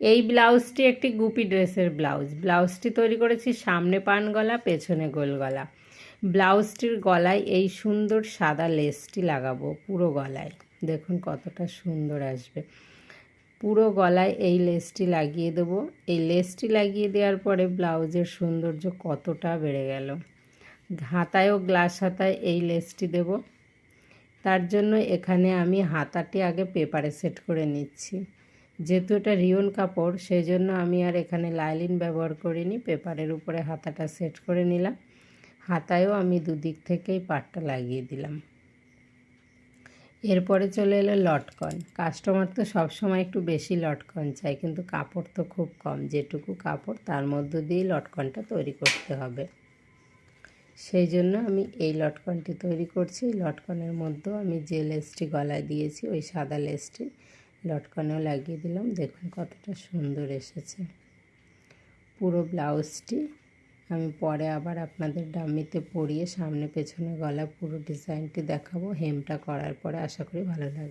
এই ব্লাউজটি একটি গুপি ড্রেসের ব্লাউজ। ব্লাউজটি তৈরি করেছি সামনে পান গলা, পেছনে গোল গলা। ব্লাউজটির গলায় এই সুন্দর সাদা লেসটি লাগাবো পুরো গলায়। দেখুন কতটা সুন্দর আসবে। পুরো গলায় এই লেসটি লাগিয়ে দেবো। এই লেসটি লাগিয়ে দেওয়ার পরে ব্লাউজের সৌন্দর্য কতটা বেড়ে গেল। হাতায়ও গ্লাস হাতায় এই লেসটি দেব। তার জন্য এখানে আমি হাতাটি আগে পেপারে সেট করে নিচ্ছি। যেহেতু এটা রিয়ন কাপড় সেই জন্য আমি আর এখানে লাইলিন ব্যবহার করিনি। পেপারের উপরে হাতাটা সেট করে নিলাম। হাতায়ও আমি দুদিক থেকেই পাটটা লাগিয়ে দিলাম। এরপরে চলে এলো লটকন। কাস্টমার তো সবসময় একটু বেশি লটকন চাই কিন্তু কাপড় তো খুব কম। যেটুকু কাপড়, তার মধ্য দিয়েই লটকনটা তৈরি করতে হবে। সেই জন্য আমি এই লটকনটি তৈরি করছি। লটকনের মধ্যেও আমি যে লেসটি গলায় দিয়েছি, ওই সাদা লেসটি লটকনেও লাগিয়ে দিলাম। দেখুন কতটা সুন্দর এসেছে। পুরো ব্লাউজটি আমি পরে আবার আপনাদের ডামিতে পরিয়ে সামনে পেছনে গলা পুরো ডিজাইনটি দেখাবো। হেমটা করার পরে আশা করি ভালো লাগবে।